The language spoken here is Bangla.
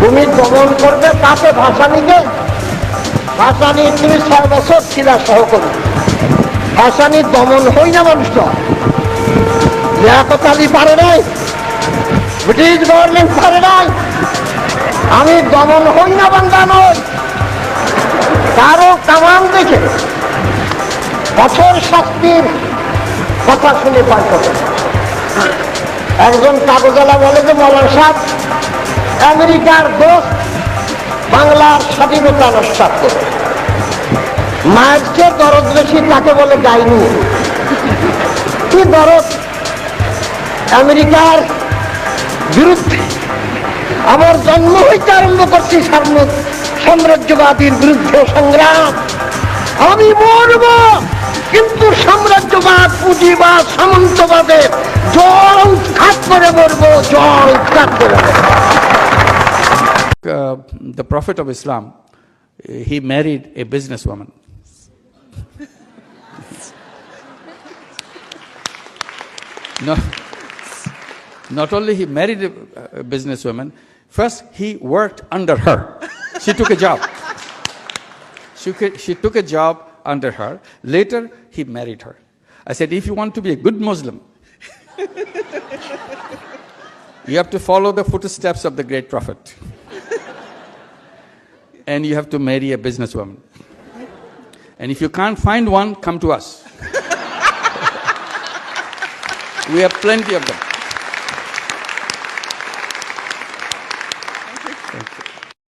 তুমি দমন করবে, তাতে ভাসানিকে, ভাসানি তুমি ছয় বছর ছিলা সহকর্মী ভাসানি দমন হই না মানুষ। লিয়াকত আলী পারে নাই, ব্রিটিশ গভর্নমেন্ট পারে নাই, আমি দমন হই না বান্দা নই। কারও কামান দেখে বছর শাস্তির কথা শুনে করে একজন কাগজালা বলে যে মলার সাহেব আমেরিকার দোষ বাংলার স্বাধীনতা নষ্ট মায়ের চেয়ে দরদ বেশি তাকে বলে গাইনি কি দরদ? আমেরিকার বিরুদ্ধে আমার জন্ম হইতে আরম্ভ করছি সাম্রাজ্যবাদীর বিরুদ্ধে সংগ্রাম। আমি মরব, কিন্তু সাম্রাজ্যবাদ, পুঁজিবাদ সামন্তবাদের জল উৎখাত করে মরবো, জল উৎখাত করে uh, the Prophet of Islam, uh, he married a businesswoman. no, not only he married a, a businesswoman, first he worked under her. She took a job. She, she took a job under her. Later, he married her. I said, if you want to be a good Muslim, you have to follow the footsteps of the great Prophet and you have to marry a businesswoman. And if you can't find one, come to us. we have plenty of them.